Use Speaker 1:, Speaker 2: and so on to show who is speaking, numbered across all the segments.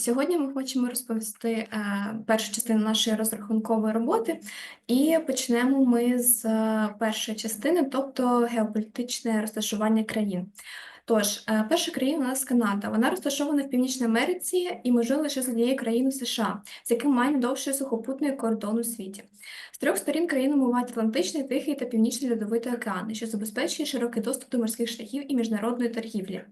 Speaker 1: Сьогодні ми хочемо розповісти е, першу частину нашої розрахункової роботи, і почнемо ми з е, першої частини, тобто геополітичне розташування країн. Тож, е, перша країна у нас Канада. Вона розташована в Північній Америці і межує лише з однією країною США, з яким має найдовший сухопутний кордон у світі. З трьох сторін країну омивають Атлантичний, Тихий та Північний Льодовитий океани, що забезпечує широкий доступ до морських шляхів і міжнародної торгівлі.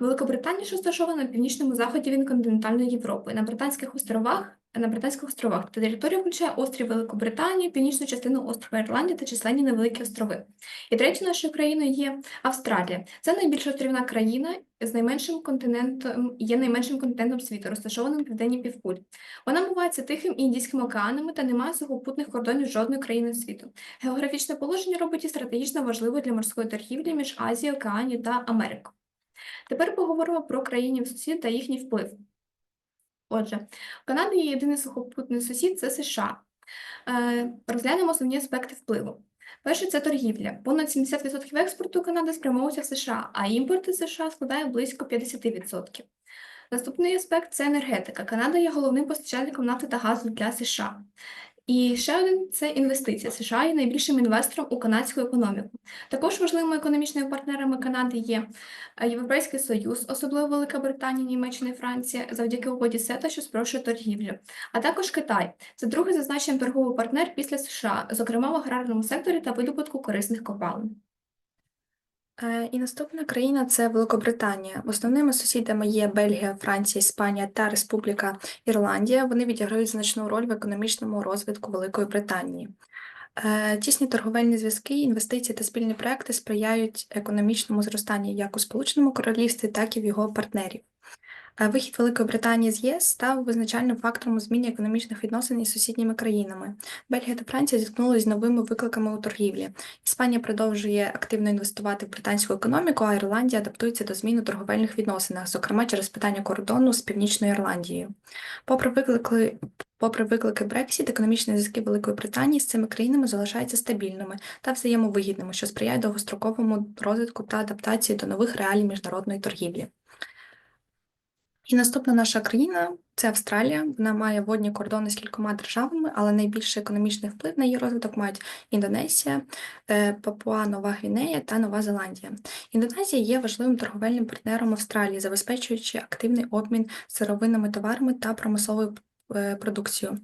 Speaker 1: Великобританія ж розташована на північному заході від континентальної Європи, на Британських островах, на Британських островах. Та територія включає острів Великобританії, північну частину острова Ірландія та численні невеликі острови. І третьою нашою країною є Австралія. Це найбільша острівна країна з найменшим континентом, є найменшим континентом світу, розташованим в південній півкулі. Вона мивається Тихим Індійським океанами та не має сухопутних кордонів жодної країни світу. Географічне положення робить її стратегічно важливою для морської торгівлі між Азією, Океанією та Америкою. Тепер поговоримо про країнів сусід та їхній вплив. Отже, в Канаді є єдиний сухопутний сусід це США. Е, Розглянемо основні аспекти впливу. Перше це торгівля. Понад 70% експорту Канади спрямовується в США, а імпорт із США складає близько 50%. Наступний аспект це енергетика. Канада є головним постачальником нафти та газу для США. І ще один це інвестиція. США є найбільшим інвестором у канадську економіку. Також важливими економічними партнерами Канади є е, Європейський Союз, особливо Велика Британія, Німеччина і Франція, завдяки угоді СЕТА, що спрощує торгівлю, а також Китай. Це другий зазначений торговий партнер після США, зокрема в аграрному секторі та видобутку корисних копалин.
Speaker 2: Е, І наступна країна це Великобританія. Основними сусідами є Бельгія, Франція, Іспанія та Республіка Ірландія. Вони відіграють значну роль в економічному розвитку Великої Британії. Е, Тісні торговельні зв'язки, інвестиції та спільні проекти сприяють економічному зростанню як у Сполученому Королівстві, так і в його партнерів. Вихід Великої Британії з ЄС став визначальним фактором у зміні економічних відносин із сусідніми країнами. Бельгія та Франція зіткнулися з новими викликами у торгівлі. Іспанія продовжує активно інвестувати в британську економіку, а Ірландія адаптується до змін у торговельних відносинах, зокрема через питання кордону з Північною Ірландією. Попри виклики, попри виклики Брексіт, економічні зв'язки Великої Британії з цими країнами залишаються стабільними та взаємовигідними, що сприяє довгостроковому розвитку та адаптації до нових реалій міжнародної торгівлі. І наступна наша країна це Австралія. Вона має водні кордони з кількома державами, але найбільший економічний вплив на її розвиток мають Індонезія, е, Папуа Нова Гвінея та Нова Зеландія. Індонезія є важливим торговельним партнером Австралії, забезпечуючи активний обмін сировинними товарами та промисловою е, продукцією.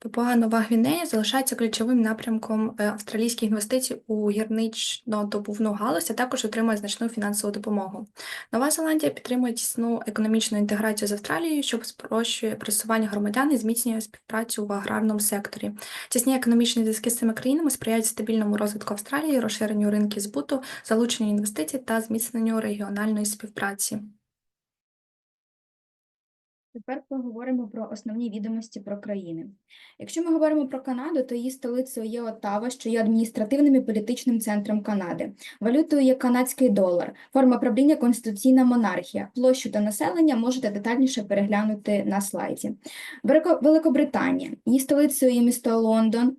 Speaker 2: Папуа Нова Гвінея залишається ключовим напрямком е, австралійських інвестицій у гірнично-добувну галузь, а також отримує значну фінансову допомогу. Нова Зеландія підтримує тісну економічну інтеграцію з Австралією, що спрощує просування громадян і зміцнює співпрацю в аграрному секторі. Тісні економічні зв'язки з цими країнами сприяють стабільному розвитку Австралії, розширенню ринків збуту, залученню інвестицій та зміцненню регіональної співпраці.
Speaker 3: Тепер поговоримо про основні відомості про країни. Якщо ми говоримо про Канаду, то її столицею є Оттава, що є адміністративним і політичним центром Канади. Валютою є канадський долар, форма правління конституційна монархія. Площу та населення можете детальніше переглянути на слайді. Велико- Великобританія. Її столицею є місто Лондон,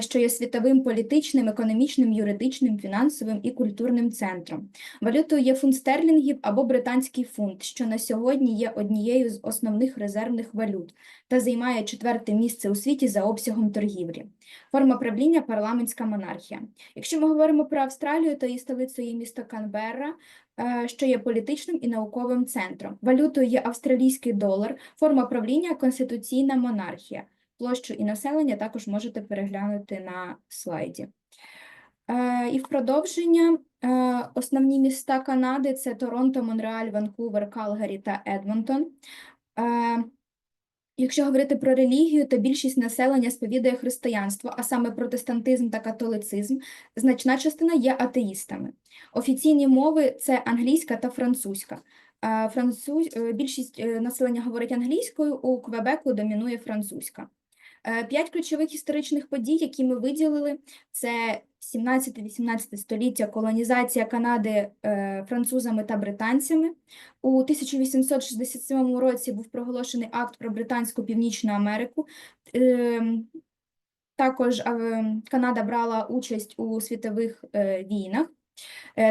Speaker 3: що є світовим політичним, економічним, юридичним, фінансовим і культурним центром. Валютою є фунт стерлінгів або британський фунт, що на сьогодні є однією з основних резервних валют та займає четверте місце у світі за обсягом торгівлі. Форма правління парламентська монархія. Якщо ми говоримо про Австралію, то її столицею є місто Канберра, е, що є політичним і науковим центром. Валютою є австралійський долар, форма правління конституційна монархія. Площу і населення також можете переглянути на слайді. Е, І в продовження е, основні міста Канади це Торонто, Монреаль, Ванкувер, Калгарі та Едмонтон. Е, Якщо говорити про релігію, то більшість населення сповідує християнство, а саме протестантизм та католицизм. Значна частина є атеїстами. Офіційні мови це англійська та французька. Француз... Більшість населення говорить англійською, у Квебеку домінує французька. Е, П'ять ключових історичних подій, які ми виділили, це 17-18 століття колонізація Канади е, французами та британцями. У 1867 році був проголошений акт про Британську Північну Америку. Ем, Також е, Канада брала участь у світових е, війнах,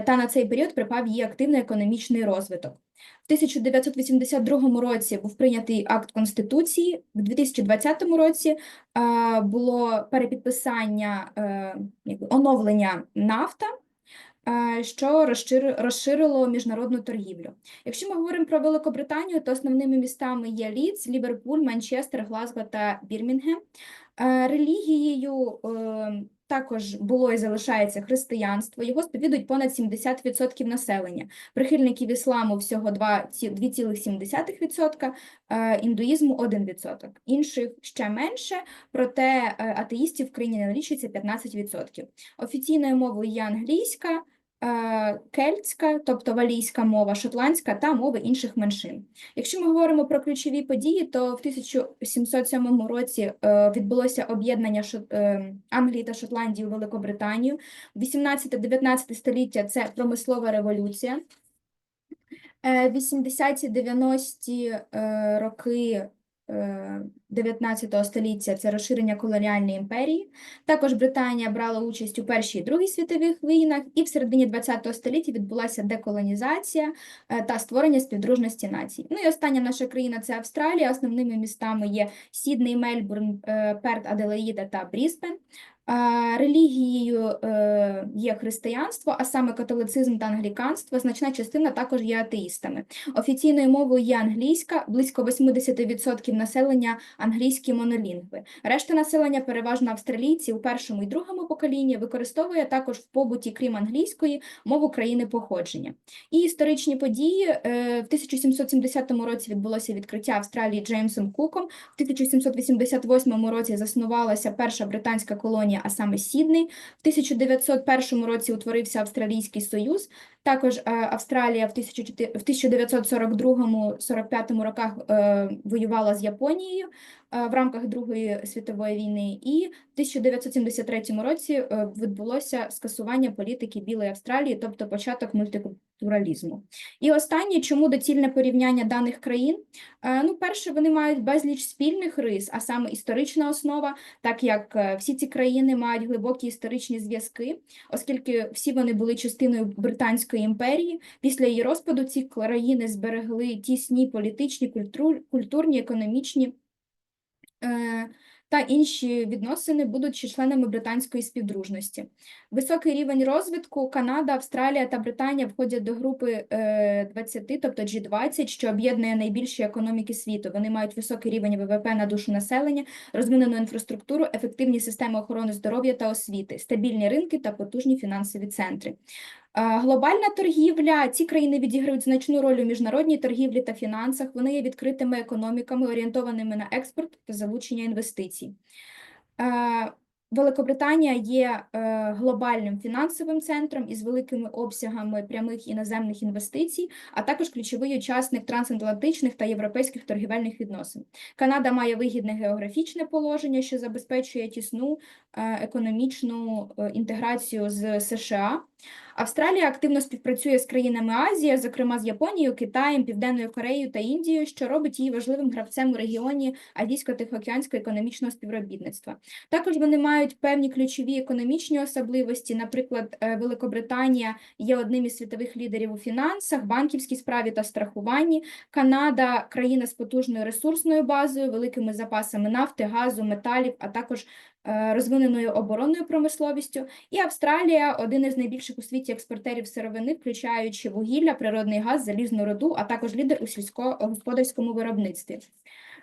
Speaker 3: та на цей період припав її активний економічний розвиток. В 1982 році був прийнятий акт Конституції. В 2020 році е, було перепідписання е, оновлення нафта, е, що розшир- розширило міжнародну торгівлю. Якщо ми говоримо про Великобританію, то основними містами є Лідс, Ліверпуль, Манчестер, Глазго та Бірмінгем. Е, Релігією е, також було і залишається християнство. Його сповідують понад 70% населення. Прихильників ісламу всього 2 ці- 2,7%, е, індуїзму 1%. Інших ще менше, проте е, атеїстів в країні налічується 15%. Офіційною мовою є англійська, кельтська, тобто валійська мова, шотландська та мови інших меншин. Якщо ми говоримо про ключові події, то в 1707 році е, відбулося об'єднання е, Англії та Шотландії у Великобританію. 18-19 століття це промислова революція. Е, 80-ті, 90-ті е, роки е, 19 століття це розширення колоніальної імперії. Також Британія брала участь у Першій і Другій світових війнах, і в середині 20 століття відбулася деколонізація е, та створення співдружності націй. Ну і остання наша країна це Австралія. Основними містами є Сідней, Мельбурн, е, Перт, Аделаїда та Брісбен. Релігією е, є християнство, а саме католицизм та англіканство. Значна частина також є атеїстами. Офіційною мовою є англійська, близько 80% населення англійські монолінгви. Решта населення, переважно австралійці у першому і другому поколінні, використовує також в побуті, крім англійської, мову країни походження. І історичні події е, в 1770 році відбулося відкриття Австралії Джеймсом Куком. В 1788 році заснувалася перша британська колонія, а саме Сідний. В 1901 році утворився Австралійський Союз. Також е, Австралія в 1942-45 роках е, воювала з Японією в рамках Другої світової війни, і в 1973 році е, відбулося скасування політики Білої Австралії, тобто початок мультикультуралізму. І останнє, чому доцільне порівняння даних країн? Е, Ну, перше, вони мають безліч спільних рис, а саме історична основа, так як е, всі ці країни мають глибокі історичні зв'язки, оскільки всі вони були частиною Британської імперії. Після її розпаду ці країни зберегли тісні політичні, культур- культурні, економічні е, та інші відносини, будучи членами британської співдружності. Високий рівень розвитку Канада, Австралія та Британія входять до групи е, 20, тобто G20, що об'єднує найбільші економіки світу. Вони мають високий рівень ВВП на душу населення, розвинену інфраструктуру, ефективні системи охорони здоров'я та освіти, стабільні ринки та потужні фінансові центри. Глобальна торгівля. Ці країни відіграють значну роль у міжнародній торгівлі та фінансах. Вони є відкритими економіками, орієнтованими на експорт та залучення інвестицій. Великобританія є е, глобальним фінансовим центром із великими обсягами прямих іноземних інвестицій, а також ключовий учасник трансатлантичних та європейських торгівельних відносин. Канада має вигідне географічне положення, що забезпечує тісну е, економічну е, інтеграцію з США. Австралія активно співпрацює з країнами Азії, зокрема з Японією, Китаєм, Південною Кореєю та Індією, що робить її важливим гравцем у регіоні Азійсько-Тихоокеанського економічного співробітництва. Також вони мають певні ключові економічні особливості. Наприклад, е, Великобританія є одним із світових лідерів у фінансах, банківській справі та страхуванні. Канада країна з потужною ресурсною базою, великими запасами нафти, газу, металів, а також розвиненою оборонною промисловістю. І Австралія один із найбільших у світі експортерів сировини, включаючи вугілля, природний газ, залізну руду, а також лідер у сільськогосподарському виробництві.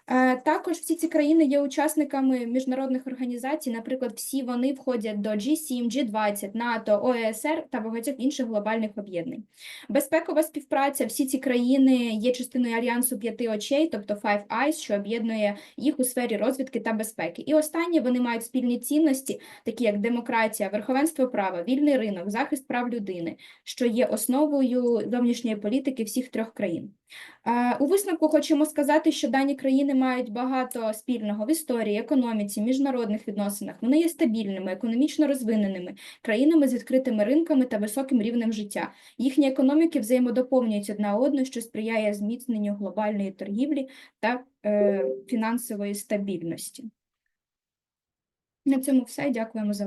Speaker 3: Е, Також всі ці країни є учасниками міжнародних організацій, наприклад, всі вони входять до G7, G20, НАТО, ОЕСР та багатьох інших глобальних об'єднань. Безпекова співпраця, всі ці країни є частиною альянсу п'яти очей, тобто Five Eyes, що об'єднує їх у сфері розвідки та безпеки. І останнє вони мають спільні цінності, такі як демократія, верховенство права, вільний ринок, захист прав людини, що є основою зовнішньої політики всіх трьох країн. Е, У висновку хочемо сказати, що дані країни мають багато спільного в історії, економіці, міжнародних відносинах. Вони є стабільними, економічно розвиненими, країнами з відкритими ринками та високим рівнем життя. Їхні економіки взаємодоповнюють одна одну, що сприяє зміцненню глобальної торгівлі та е, фінансової стабільності. На цьому все. Дякуємо за